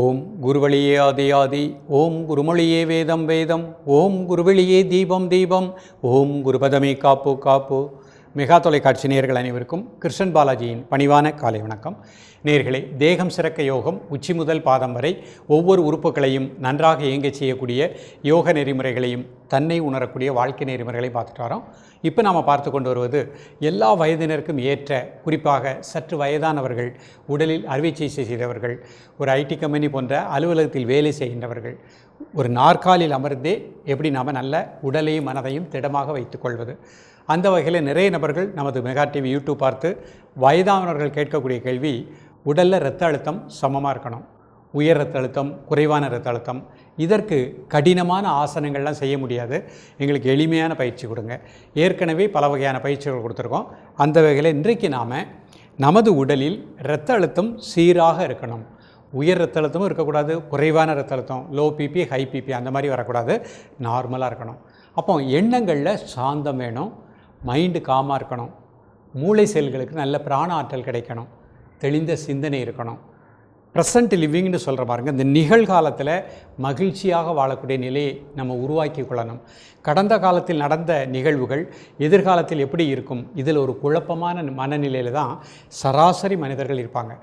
ஓம் குருவழியே ஆதியாதி ஓம் குருமொழியே வேதம் வேதம் ஓம் குருவெளியே தீபம் தீபம் ஓம் குருபதமே காப்பு காப்பு. மெகா தொலைக்காட்சி நேர்கள் அனைவருக்கும் கிருஷ்ணன் பாலாஜியின் பணிவான காலை வணக்கம். நேர்களே தேகம் சிறக்க யோகம் உச்சி முதல் பாதம் வரை ஒவ்வொரு உறுப்புகளையும் நன்றாக இயங்கச் செய்யக்கூடிய யோக நெறிமுறைகளையும் தன்னை உணரக்கூடிய வாழ்க்கை நெறிமுறைகளையும் பார்த்துட்டு வரோம். இப்போ நாம் பார்த்து கொண்டு வருவது எல்லா வயதினருக்கும் ஏற்ற குறிப்பாக சற்று வயதானவர்கள் உடலில் அறுவை சிகிச்சை செய்தவர்கள் ஒரு ஐடி கம்பெனி போன்ற அலுவலகத்தில் வேலை செய்கின்றவர்கள் ஒரு நாற்காலில் அமர்ந்தே எப்படி நாம் நல்ல உடலையும் மனதையும் திடமாக வைத்துக்கொள்வது அந்த வகையில் நிறைய நபர்கள் நமது மெகா டிவி யூடியூப் பார்த்து வயதானவர்கள் கேட்கக்கூடிய கேள்வி உடலில் இரத்த அழுத்தம் சமமாக இருக்கணும் உயர் ரத்த அழுத்தம் குறைவான ரத்த அழுத்தம் இதற்கு கடினமான ஆசனங்கள்லாம் செய்ய முடியாது. எங்களுக்கு எளிமையான பயிற்சி கொடுங்க. ஏற்கனவே பல வகையான பயிற்சிகள் கொடுத்துருக்கோம். அந்த வகையில் இன்றைக்கு நாம் நமது உடலில் இரத்த அழுத்தம் சீராக இருக்கணும். உயர் ரத்த அழுத்தமும் இருக்கக்கூடாது குறைவான ரத்த அழுத்தம் லோ பிபி ஹை பிபி அந்த மாதிரி வரக்கூடாது. நார்மலாக இருக்கணும். அப்போ எண்ணங்களில் சாந்தம் வேணும். மைண்டு காமாக இருக்கணும். மூளை செல்களுக்கு நல்ல பிராண ஆற்றல் கிடைக்கணும். தெளிந்த சிந்தனை இருக்கணும். ப்ரெசண்ட் லிவிங்னு சொல்கிற பாருங்க இந்த நிகழ்காலத்தில் மகிழ்ச்சியாக வாழக்கூடிய நிலையை நம்ம உருவாக்கி கொள்ளணும். கடந்த காலத்தில் நடந்த நிகழ்வுகள் எதிர்காலத்தில் எப்படி இருக்கும்? இதில் ஒரு குழப்பமான மனநிலையில் தான் சராசரி மனிதர்கள் இருப்பாங்க.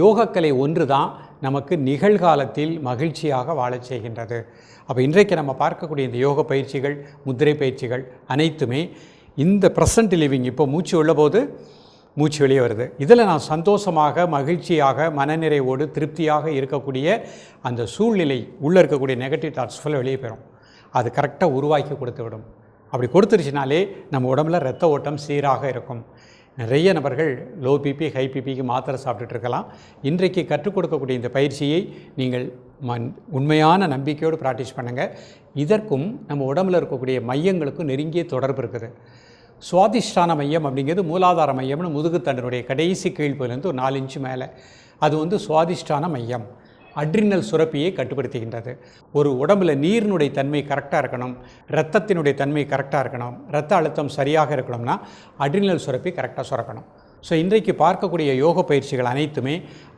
யோகக்கலை ஒன்று தான் நமக்கு நிகழ்காலத்தில் மகிழ்ச்சியாக வாழச் செய்கின்றது. அப்போ இன்றைக்கு நம்ம பார்க்கக்கூடிய இந்த யோக பயிற்சிகள் முத்திரை பயிற்சிகள் அனைத்துமே இந்த ப்ரெசண்ட் லிவிங் இப்போ மூச்சு உள்ள போது மூச்சு வெளியே வருது. இதில் நான் சந்தோஷமாக மகிழ்ச்சியாக மனநிறைவோடு திருப்தியாக இருக்கக்கூடிய அந்த சூழ்நிலை உள்ளே இருக்கக்கூடிய நெகட்டிவ் தாட்ஸ் ஃபுல்லாக வெளியே போயிடும். அது கரெக்டாக உருவாக்கி கொடுத்து விடும். அப்படி கொடுத்துருச்சுனாலே நம்ம உடம்புல ரத்த ஓட்டம் சீராக இருக்கும். நிறைய நபர்கள் லோ பிபி ஹை பிபிக்கு மாத்திரை சாப்பிட்டுட்டு இருக்கலாம். இன்றைக்கு கற்றுக் கொடுக்கக்கூடிய இந்த பயிற்சியை நீங்கள் மண் உண்மையான நம்பிக்கையோடு ப்ராக்டிஸ் பண்ணுங்கள் இதற்கும் நம்ம உடம்புல இருக்கக்கூடிய மையங்களுக்கும் நெருங்கிய தொடர்பு இருக்குது. சுவாதிஷ்டான மையம் அப்படிங்கிறது மூலாதார மையம்னு முதுகுத்தண்டனுடைய கடைசி கீழ்ப்பகுதியிலேருந்து ஒரு நாலு இன்ச்சு மேலே. அது வந்து சுவாதிஷ்டான மையம். அட்ரினல் சுரப்பியை கட்டுப்படுத்துகின்றது. ஒரு உடம்புல நீரினுடைய தன்மை கரெக்டாக இருக்கணும் இரத்தத்தினுடைய தன்மை கரெக்டாக இருக்கணும் இரத்த அழுத்தம் சரியாக இருக்கணும்னா அட்ரினல் சுரப்பி கரெக்டாக சுரக்கணும். ஸோ இன்றைக்கு பார்க்கக்கூடிய யோக பயிற்சிகள் அனைத்துமே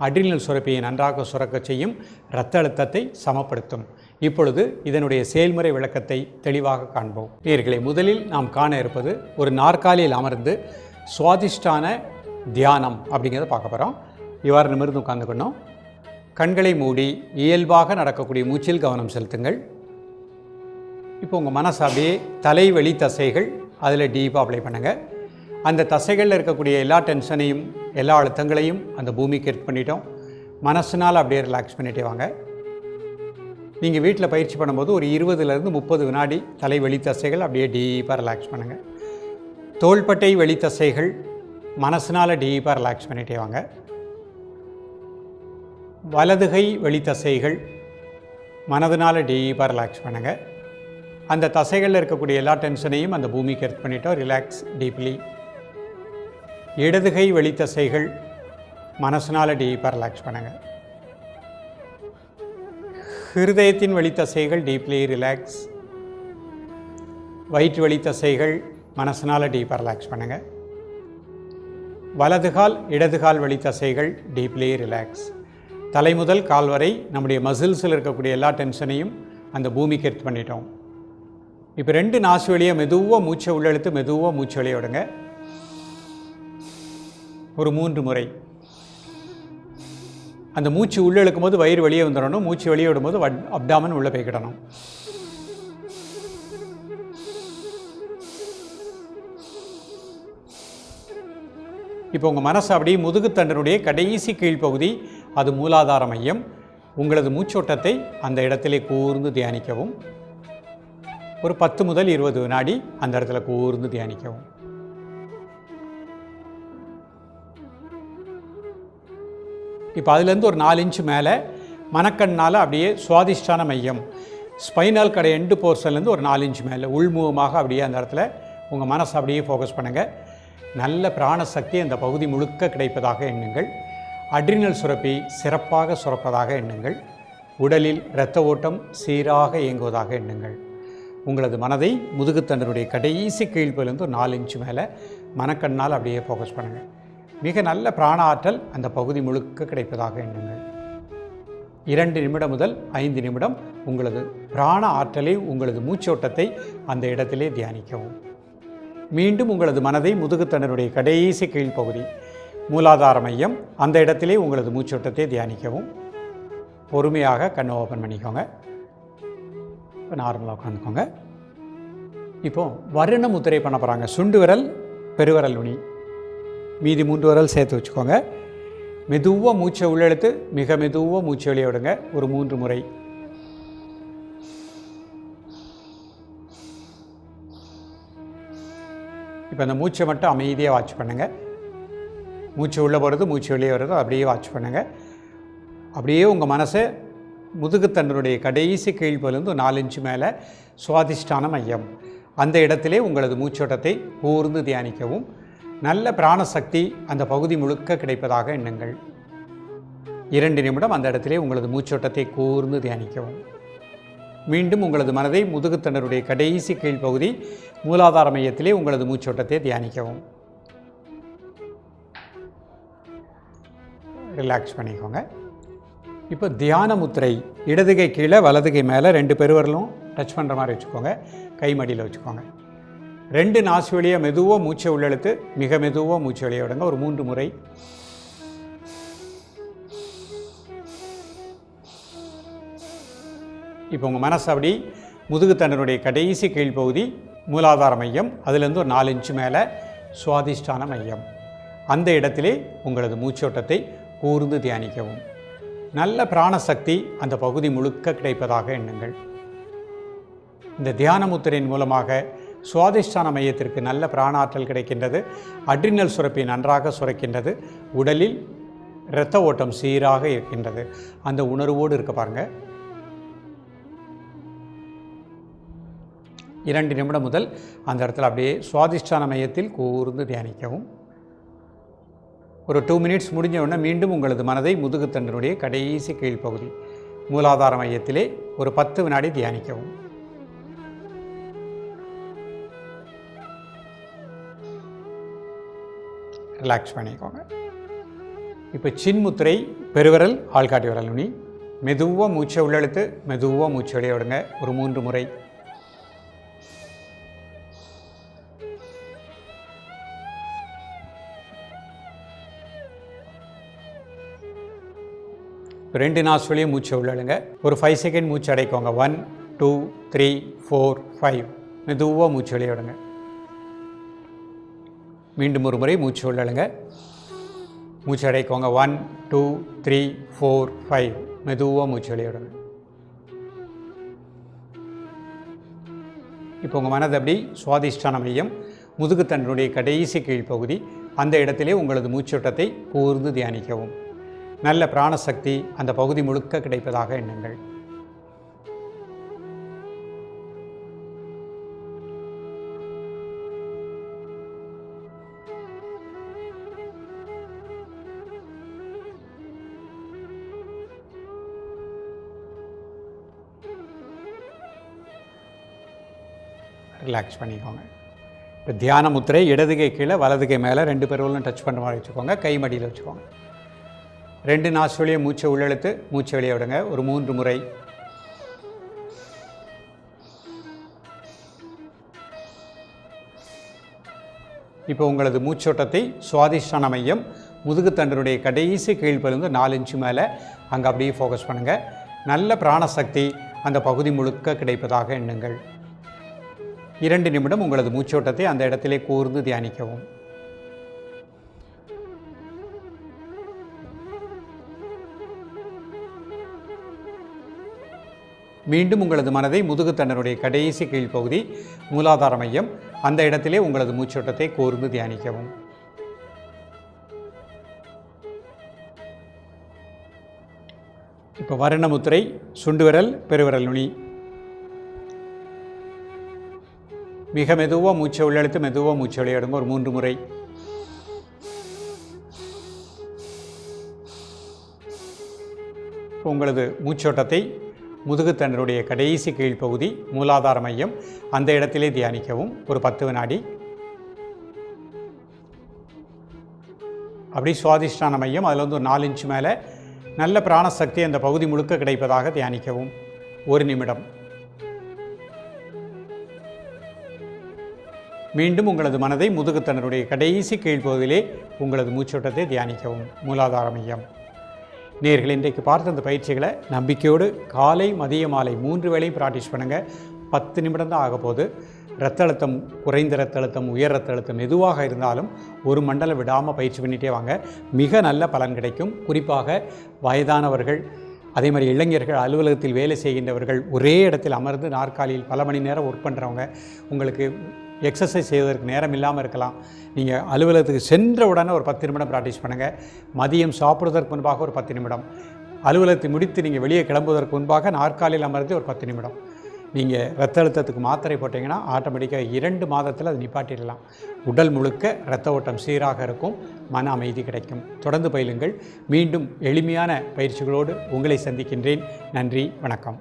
அட்ரினல் சுரப்பியை நன்றாக சுரக்க செய்யும் இரத்த அழுத்தத்தை சமப்படுத்தும். இப்பொழுது இதனுடைய செயல்முறை விளக்கத்தை தெளிவாக காண்போம். நேர்களை முதலில் நாம் காண இருப்பது ஒரு நாற்காலியில் அமர்ந்து சுவாதிஷ்டான தியானம் அப்படிங்கிறத பார்க்க போகிறோம் இவ்வாறு நிமிர்ந்து உட்காந்துக்கணும் கண்களை மூடி இயல்பாக நடக்கக்கூடிய மூச்சில் கவனம் செலுத்துங்கள். இப்போ உங்கள் மனசு அப்படியே தலைவலி தசைகள் அதில் டீப்பாக அப்ளை பண்ணுங்கள் அந்த தசைகளில் இருக்கக்கூடிய எல்லா டென்ஷனையும் எல்லா அழுத்தங்களையும் அந்த பூமிக்கு எர்த் பண்ணிட்டோம். மனசுனால் அப்படியே ரிலாக்ஸ் பண்ணிட்டே வாங்க. நீங்கள் வீட்டில் பயிற்சி பண்ணும்போது ஒரு இருபதுலேருந்து முப்பது வினாடி தலை வெளி தசைகள் அப்படியே டீப்பாக ரிலாக்ஸ் பண்ணுங்கள் தோள்பட்டை வெளி தசைகள் டீப்பாக ரிலாக்ஸ் பண்ணிட்டே வாங்க. வலதுகை வெளி தசைகள் மனதினால் டீப்பாக ரிலாக்ஸ் பண்ணுங்கள் அந்த தசைகளில் இருக்கக்கூடிய எல்லா டென்ஷனையும் அந்த பூமிக்கு எர்த் பண்ணிட்டோம் ரிலாக்ஸ் டீப்லி இடதுகை வெளி தசைகள் மனசினால் டீப்பாக ரிலாக்ஸ் பண்ணுங்கள் ஹிருதயத்தின் வழித்தசைகள் தசைகள் டீப்லி ரிலாக்ஸ் வயிற்று வழித்தசைகள் தசைகள் டீப்பாக ரிலாக்ஸ் பண்ணுங்கள் வலதுகால் இடதுகால் வழித்தசைகள் தசைகள் டீப்லி ரிலாக்ஸ் தலை முதல் கால் வரை நம்முடைய மசில்ஸில் இருக்கக்கூடிய எல்லா டென்ஷனையும் அந்த பூமிக்கு எடுத்து பண்ணிட்டோம். இப்போ ரெண்டு நாசு வழியை மெதுவாக மூச்சை உள்ளெழுத்து மெதுவாக மூச்சு வெளியே விடுங்க. ஒரு மூன்று முறை. அந்த மூச்சு உள்ளே இழுக்கும் போது வயிறு வெளியே வந்துடணும். மூச்சு வெளியே விடும்போது அப்டாமன் உள்ளே போய்கிடணும் இப்போ உங்கள் மனசு அப்படியே முதுகுத்தண்டனுடைய கடைசி கீழ்ப்பகுதி அது மூலாதார மையம். உங்களது மூச்சோட்டத்தை அந்த இடத்திலே கூர்ந்து தியானிக்கவும். ஒரு பத்து முதல் இருபது வினாடி அந்த இடத்துல கூர்ந்து தியானிக்கவும். இப்போ அதுலேருந்து ஒரு நாலு இன்ச்சு மேலே மனக்கண்ணால் அப்படியே சுவாதிஷ்டான மையம். ஸ்பைனல் கடை எண்டு போர்ஷன்லேருந்து ஒரு நாலு இன்ச்சு மேலே உள்முகமாக அப்படியே அந்த இடத்துல உங்கள் மனசை அப்படியே ஃபோக்கஸ் பண்ணுங்கள் நல்ல பிராணசக்தி அந்த பகுதி முழுக்க கிடைப்பதாக எண்ணுங்கள். அட்ரினல் சுரப்பி சிறப்பாக சுரப்பதாக எண்ணுங்கள். உடலில் இரத்த ஓட்டம் சீராக இயங்குவதாக எண்ணுங்கள். உங்களது மனதை முதுகுத்தண்டனுடைய கடைசி கீழ்ப்பிலிருந்து ஒரு நாலு இன்ச்சு மேலே மனக்கண்ணால் அப்படியே ஃபோக்கஸ் பண்ணுங்கள் மிக நல்ல பிராண ஆற்றல் அந்த பகுதி முழுக்க கிடைப்பதாக எண்ணுங்கள். இரண்டு நிமிடம் முதல் ஐந்து நிமிடம் உங்களது பிராண ஆற்றலை உங்களது மூச்சோட்டத்தை அந்த இடத்திலே தியானிக்கவும். மீண்டும் உங்களது மனதை முதுகுத்தனருடைய கடைசி கீழ்ப்பகுதி மூலாதார மையம் அந்த இடத்திலே உங்களது மூச்சோட்டத்தை தியானிக்கவும். பொறுமையாக கண்ணை ஓப்பன் பண்ணிக்கோங்க. நார்மலாக உட்காந்துக்கோங்க. இப்போது வருண முத்திரை பண்ண போகிறாங்க சுண்டு விரல் பெருவரல் நுனி. மீதி மூன்று வரல் சேர்த்து வச்சுக்கோங்க. மெதுவாக மூச்சை உள்ளெடுத்து மிக மெதுவாக மூச்சை வெளியே விடுங்க. ஒரு மூன்று முறை. இப்போ அந்த மூச்சை மட்டும் அமைதியாக வாட்ச் பண்ணுங்கள் மூச்சு உள்ளே போகிறது மூச்சு வெளியே வர்றது அப்படியே வாட்ச் பண்ணுங்கள் அப்படியே உங்கள் மனசை முதுகுத்தண்டனுடைய கடைசி கீழ்ப்பிலிருந்து ஒரு நாலு இன்ச்சு மேலே சுவாதிஷ்டான மையம். அந்த இடத்திலே உங்களது மூச்சோட்டத்தை கூர்ந்து தியானிக்கவும். நல்ல பிராணசக்தி அந்த பகுதி முழுக்க கிடைப்பதாக எண்ணுங்கள். இரண்டு நிமிடம் அந்த இடத்திலே உங்களது மூச்சோட்டத்தை கூர்ந்து தியானிக்கவும். மீண்டும் உங்களது மனதை முதுகுத்தண்டருடைய கடைசி கீழ்ப்பகுதி மூலாதார மையத்திலே உங்களது மூச்சோட்டத்தை தியானிக்கவும். ரிலாக்ஸ் பண்ணிக்கோங்க. இப்போ தியான முத்திரை இடதுகை கீழே வலதுகை மேலே ரெண்டு பெருவரலும் டச் பண்ணுற மாதிரி வச்சுக்கோங்க. கை மடியில் வச்சுக்கோங்க. ரெண்டு நாசு வழியாக மெதுவாக மூச்சை உள்ளெழுத்து மிக மெதுவாக மூச்சை வெளியே விடுங்க. ஒரு மூன்று முறை. இப்போ உங்கள் மனசு அப்படி முதுகுத்தண்டனுடைய கடைசி கீழ்ப்பகுதி மூலாதார மையம் அதுலேருந்து ஒரு நாலு இன்ச்சு மேலே சுவாதிஷ்டான மையம். அந்த இடத்திலே உங்களது மூச்சோட்டத்தை கூர்ந்து தியானிக்கவும். நல்ல பிராணசக்தி அந்த பகுதி முழுக்க கிடைப்பதாக எண்ணுங்கள். இந்த தியான முத்திரையின் மூலமாக சுவாதிஷ்டான மையத்திற்கு நல்ல பிராணாற்றல் கிடைக்கின்றது. அட்ரினல் சுரப்பி நன்றாக சுரக்கின்றது. உடலில் இரத்த ஓட்டம் சீராக இருக்கின்றது. அந்த உணர்வோடு இருக்க பாருங்கள் இரண்டு நிமிடம் முதல் அந்த இடத்துல அப்படியே சுவாதிஷ்டான மையத்தில் கூர்ந்து தியானிக்கவும். ஒரு டூ மினிட்ஸ் முடிஞ்ச உடனே மீண்டும் உங்களது மனதை முதுகுத்தண்டனுடைய கடைசி கீழ்ப்பகுதி மூலாதார மையத்திலே ஒரு பத்து வினாடி தியானிக்கவும். ரிலாக்ஸ் பண்ணிக்கோங்க. இப்போ சின்முத்திரை பெருவிரல் ஆள்காட்டி விரல் நுனி. மெதுவாக மூச்சை உள்ளெழுத்து மெதுவாக மூச்சை வெளியே விடுங்க. ஒரு மூன்று முறை. ரெண்டு நாசுலையும் மூச்சை உள்ளழுங்க. ஒரு ஃபைவ் செகண்ட் மூச்சு அடைக்கோங்க. One two three four five மெதுவாக மூச்சு வெளியே விடுங்க. மீண்டும் ஒரு முறை மூச்சு உள்ளழுங்க. மூச்சு அடைக்கோங்க. One two three four five மெதுவாக மூச்சு வெளியே இப்போ உங்கள் மனது அப்படி சுவாதிஷ்டான மையம் முதுகுத்தண்டனுடைய கடைசி கீழ்ப்பகுதி அந்த இடத்திலே உங்களது மூச்சோட்டத்தை கூர்ந்து தியானிக்கவும். நல்ல பிராணசக்தி அந்த பகுதி முழுக்க கிடைப்பதாக எண்ணுங்கள். ரிலாக்ஸ் பண்ணிக்கோங்க. இப்போ தியான முத்திரை இடதுகை கீழே வலதுகை மேலே ரெண்டு பேரும் டச் பண்ணுற மாதிரி வச்சுக்கோங்க. கை மடியில் வச்சுக்கோங்க. ரெண்டு நாசுவழியை மூச்சை உள்ளெழுத்து மூச்சை வெளியே விடுங்க. ஒரு மூன்று முறை. இப்போ உங்களது மூச்சோட்டத்தை சுவாதிஷ்டான மையம் முதுகுத்தண்டனுடைய கடைசி கீழ்ப்பலிருந்து நாலு இன்ச்சு மேலே அங்கே அப்படியே ஃபோக்கஸ் பண்ணுங்கள் நல்ல பிராணசக்தி அந்த பகுதி முழுக்க கிடைப்பதாக எண்ணுங்கள். இரண்டு நிமிடம் உங்களது மூச்சோட்டத்தை அந்த இடத்திலே கூர்ந்து தியானிக்கவும். மீண்டும் உங்களது மனதை முதுகுத்தண்டனுடைய கடைசி கீழ்ப்பகுதி மூலாதார மையம் அந்த இடத்திலே உங்களது மூச்சோட்டத்தை கூர்ந்து தியானிக்கவும். இப்போ வருணமுத்திரை சுண்டுவிரல் பெருவிரல் நுனி. மிக மெதுவாக மூச்சை உள்ளெழுத்து மெதுவாக மூச்சை விளையாடுங்க. ஒரு மூன்று முறை. உங்களது மூச்சோட்டத்தை முதுகுத்தண்டனுடைய கடைசி கீழ்ப்பகுதி மூலாதார மையம் அந்த இடத்திலே தியானிக்கவும். ஒரு பத்து வினாடி. அப்படி சுவாதிஷ்டான மையம். அதில் வந்து ஒரு நாலு இன்ச்சு மேலே நல்ல பிராணசக்தி அந்த பகுதி முழுக்க கிடைப்பதாக தியானிக்கவும். ஒரு நிமிடம். மீண்டும் உங்களது மனதை முதுகுத்தனருடைய கடைசி கீழ்ப்பகுதியிலே உங்களது மூச்சோட்டத்தை தியானிக்கவும். மூலாதார மையம். நேர்கள் இன்றைக்கு பார்த்த அந்த பயிற்சிகளை நம்பிக்கையோடு காலை மதிய மாலை மூன்று வேளையும் ப்ராக்டிஸ் பண்ணுங்கள் பத்து நிமிடம் தான் ஆக போகுது. ரத்த அழுத்தம் குறைந்த ரத்த அழுத்தம் உயர் ரத்த அழுத்தம் எதுவாக இருந்தாலும் ஒரு மண்டலம் விடாமல் பயிற்சி பண்ணிகிட்டே வாங்க. மிக நல்ல பலன் கிடைக்கும். குறிப்பாக வயதானவர்கள் அதே மாதிரி இளைஞர்கள் அலுவலகத்தில் வேலை செய்கின்றவர்கள் ஒரே இடத்தில் அமர்ந்து நாற்காலியில் பல மணி நேரம் ஒர்க் பண்ணுறவங்க உங்களுக்கு எக்ஸசைஸ் செய்வதற்கு நேரம் இல்லாமல் இருக்கலாம். நீங்கள் அலுவலகத்துக்கு சென்ற உடனே ஒரு பத்து நிமிடம் ப்ராக்டிஸ் பண்ணுங்கள் மதியம் சாப்பிடுவதற்கு முன்பாக ஒரு பத்து நிமிடம். அலுவலகத்தை முடித்து நீங்கள் வெளியே கிளம்புவதற்கு முன்பாக நாற்காலியில் அமர்ந்து ஒரு பத்து நிமிடம். நீங்கள் ரத்த அழுத்தத்துக்கு மாத்திரை போட்டிங்கன்னா ஆட்டோமேட்டிக்காக இரண்டு மாதத்தில் அது நிப்பாட்டிடலாம். உடல் முழுக்க இரத்த ஓட்டம் சீராக இருக்கும். மன அமைதி கிடைக்கும். தொடர்ந்து பயிலுங்கள். மீண்டும் எளிமையான பயிற்சிகளோடு உங்களை சந்திக்கின்றேன். நன்றி. வணக்கம்.